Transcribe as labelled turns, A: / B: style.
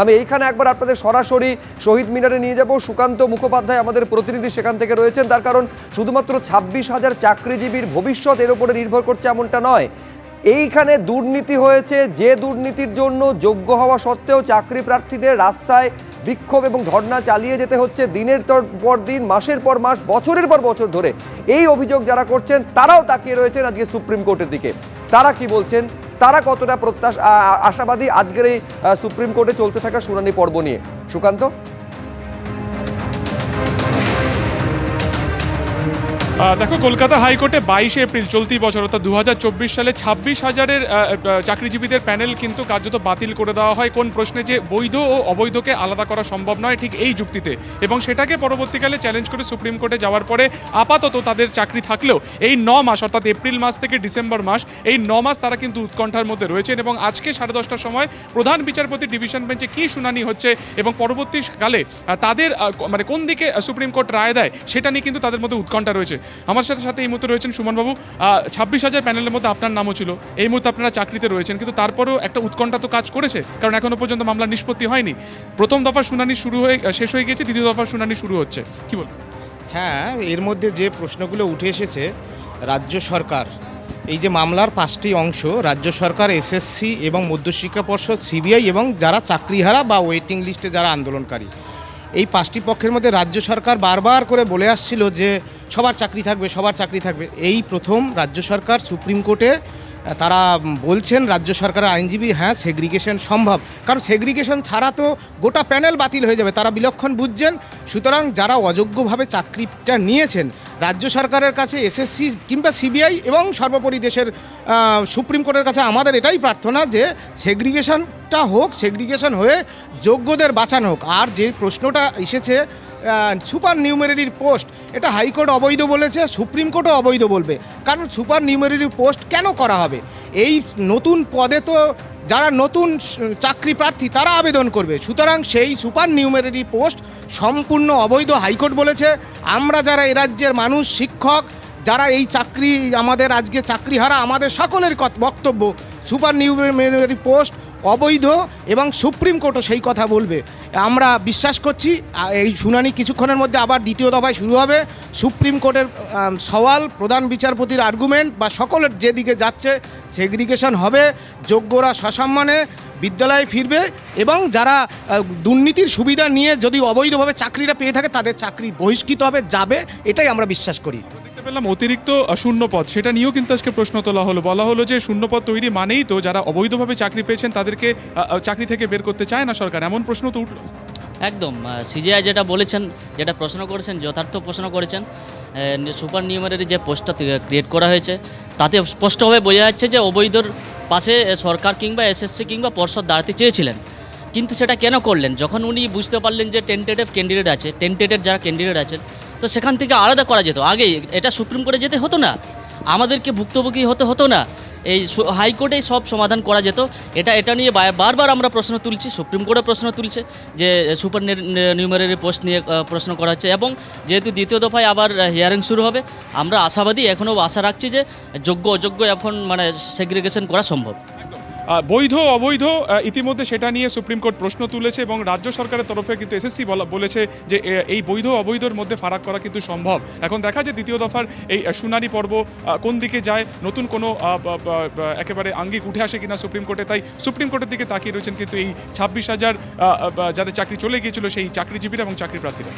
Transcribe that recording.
A: আমি এইখানে একবার আপনাদের সরাসরি শহীদ মিনারে নিয়ে যাব। সুকান্ত মুখোপাধ্যায় আমাদের প্রতিনিধি সেখান থেকে রয়েছেন। তার কারণ শুধুমাত্র ছাব্বিশ হাজার চাকরিজীবীর ভবিষ্যৎ এর উপরে নির্ভর করছে এমনটা নয়। এইখানে দুর্নীতি হয়েছে। যে দুর্নীতির জন্য যোগ্য হওয়া সত্ত্বেও চাকরি প্রার্থীদের রাস্তায় বিক্ষোভ এবং ধর্ণা চালিয়ে যেতে হচ্ছে দিনের পর দিন, মাসের পর মাস, বছরের পর বছর ধরে। এই অভিযোগ যারা করছেন, তারাও তাকিয়ে রয়েছেন আজকে সুপ্রিম কোর্টের দিকে। তারা কি বলছেন? তারা কতটা প্রত্যাশ আশাবাদী আজকের এই সুপ্রিম কোর্টে চলতে থাকা শুনানি পর্ব নিয়ে? সুকান্ত?
B: দেখো, কলকাতা হাইকোর্টে বাইশে এপ্রিল চলতি বছর, অর্থাৎ দু হাজার চব্বিশ সালে ছাব্বিশ হাজারের চাকরিজীবীদের প্যানেল কিন্তু কার্যত বাতিল করে দেওয়া হয়। কোন প্রশ্নে যে বৈধ ও অবৈধকে আলাদা করা সম্ভব নয়, ঠিক এই যুক্তিতে। এবং সেটাকে পরবর্তীকালে চ্যালেঞ্জ করে সুপ্রিম কোর্টে যাওয়ার পরে আপাতত তাদের চাকরি থাকলেও এই ন মাস, অর্থাৎ এপ্রিল মাস থেকে ডিসেম্বর মাস, এই ন মাস তারা কিন্তু উৎকণ্ঠার মধ্যে রয়েছেন এবং আজকে সাড়ে দশটার সময় প্রধান বিচারপতি ডিভিশন বেঞ্চে কী শুনানি হচ্ছে এবং পরবর্তীকালে তাদের মানে কোন দিকে সুপ্রিম কোর্ট রায় দেয়, সেটা নিয়ে কিন্তু তাদের মধ্যে উৎকণ্ঠা রয়েছে। আমার সাথে সাথে এই মুহূর্তে রয়েছেন সুমনবাবু। ছাব্বিশ হাজার প্যানেলের মধ্যে আপনার নামও ছিল। এই মুহূর্তে আপনারা চাকরিতে রয়েছেন, কিন্তু তারপরেও একটা উৎকণ্ঠা তো কাজ করেছে, কারণ এখনও পর্যন্ত মামলা নিষ্পত্তি হয়নি। প্রথম দফা শুনানি শুরু হয়ে শেষ হয়ে গেছে দ্বিতীয় দফা শুনানি শুরু হচ্ছে। কি বল
C: হ্যাঁ এর মধ্যে যে প্রশ্নগুলো উঠে এসেছে, রাজ্য সরকার, এই যে মামলার পাঁচটি অংশ, রাজ্য সরকার, এসএসসি এবং মধ্যশিক্ষা পর্ষদ, সিবিআই এবং যারা চাকরিহারা বা ওয়েটিং লিস্টে যারা আন্দোলনকারী এই পাঁচটি পক্ষের মধ্যে রাজ্য সরকার বারবার করে বলে আসছিল যে সবার চাকরি থাকবে, সবার চাকরি থাকবে। এই প্রথম রাজ্য সরকার, সুপ্রিম কোর্টে তারা বলছেন রাজ্য সরকারের আইনজীবী হ্যাঁ সেগ্রিগেশন সম্ভব। কারণ সেগ্রিগেশন ছাড়া তো গোটা প্যানেল বাতিল হয়ে যাবে, তারা বিলক্ষণ বুঝছেন। সুতরাং যারা অযোগ্যভাবে চাকরিটা নিয়েছেন, রাজ্য সরকারের কাছে এসএসসি কিংবা সিবিআই এবং সর্বোপরি দেশের সুপ্রিম কোর্টের কাছে আমাদের এটাই প্রার্থনা যে সেগ্রিগেশনটা হোক সেগ্রিগেশন হয়ে যোগ্যদের বাঁচানো হোক। আর যে প্রশ্নটা এসেছে সুপার নিউমেরির পোস্ট, এটা হাইকোর্ট অবৈধ বলেছে, সুপ্রিম কোর্টও অবৈধ বলবে। কারণ সুপার নিউমেরির পোস্ট কেন করা হবে? এই নতুন পদে তো যারা নতুন চাকরি প্রার্থী, তারা আবেদন করবে। সুতরাং সেই সুপার নিউমেরিটি পোস্ট সম্পূর্ণ অবৈধ হাইকোর্ট বলেছে। আমরা যারা এ রাজ্যের মানুষ, শিক্ষক, যারা এই চাকরি, আমাদের আজকে চাকরিহারা, আমাদের সকলের কত- বক্তব্য সুপার নিউমেরি পোস্ট, অবৈধ এবং সুপ্রিম কোর্টও সেই কথা বলবে। আমরা বিশ্বাস করছি এই শুনানি কিছুক্ষণের মধ্যে আবার দ্বিতীয় দফায় শুরু হবে। সুপ্রিম কোর্টের সওয়াল, প্রধান বিচারপতির আর্গুমেন্ট বা সকলের যেদিকে যাচ্ছে সেগ্রিগেশন হবে, যোগ্যরা সসম্মানে বিদ্যালয়ে ফিরবে এবং যারা দুর্নীতির সুবিধা নিয়ে যদি অবৈধভাবে চাকরিটা পেয়ে থাকে, তাদের চাকরি বহিষ্কৃত হবে, যাবে, এটাই আমরা বিশ্বাস করি।
B: দেখতে পেলাম অতিরিক্ত শূন্যপদ। সেটা নিয়েও কিন্তু আজকে প্রশ্ন তোলা হলো। বলা হলো যে শূন্যপদ তৈরি মানেই তো যারা অবৈধভাবে চাকরি পেয়েছেন তাদেরকে চাকরি থেকে বের করতে চায় না সরকার। এমন প্রশ্ন তো উঠল।
D: একদম। সিজিআই যেটা বলেছেন, যেটা প্রশ্ন করেছেন, যথার্থ প্রশ্ন করেছেন সুপার নিউমারের যে পোস্টটা ক্রিয়েট করা হয়েছে, তাতে স্পষ্টভাবে বোঝা যাচ্ছে যে অবৈধর পাশে সরকার কিংবা এসএসসি কিংবা পর্ষদ দাঁড়াতে চেয়েছিলেন। কিন্তু সেটা কেন করলেন? যখন উনি বুঝতে পারলেন যে টেন্টেটিভ ক্যান্ডিডেট আছে টেন্টেটেড যারা ক্যান্ডিডেট আছেন তো সেখান থেকে আলাদা করা যেত। আগে এটা সুপ্রিম কোর্টে যেতে হতো না। আমাদেরকে ভুক্তভোগী হতে হতো না। এই হাইকোর্টেই সব সমাধান করা যেত। এটা এটা নিয়ে বারবার আমরা প্রশ্ন তুলছি, সুপ্রিম কোর্টে প্রশ্ন তুলছে যে, সুপার নিউমারি পোস্ট নিয়ে প্রশ্ন করা হচ্ছে এবং যেহেতু দ্বিতীয় দফায় আবার হিয়ারিং শুরু হবে, আমরা আশাবাদী এখনও আশা রাখছি যে যোগ্য অযোগ্য এখন মানে সেগ্রিগেশন করা সম্ভব।
B: বৈধ, অবৈধ ইতিমধ্যে সেটা নিয়ে সুপ্রিম কোর্ট প্রশ্ন তুলেছে এবং রাজ্য সরকারের তরফে কিন্তু এসএসসি বলেছে যে এই বৈধ, অবৈধর মধ্যে ফারাক করা কিন্তু সম্ভব। এখন দেখা যায় দ্বিতীয় দফার এই শুনানি পর্ব কোন দিকে যায়, নতুন কোনো একেবারে আঙ্গিক উঠে আসে কিনা সুপ্রিম কোর্টে, তাই সুপ্রিম কোর্টের দিকে তাকিয়ে রয়েছেন কিন্তু এই ছাব্বিশ হাজার যাদের চাকরি চলে গিয়েছিল সেই চাকরিজীবীরা এবং চাকরি প্রার্থীরা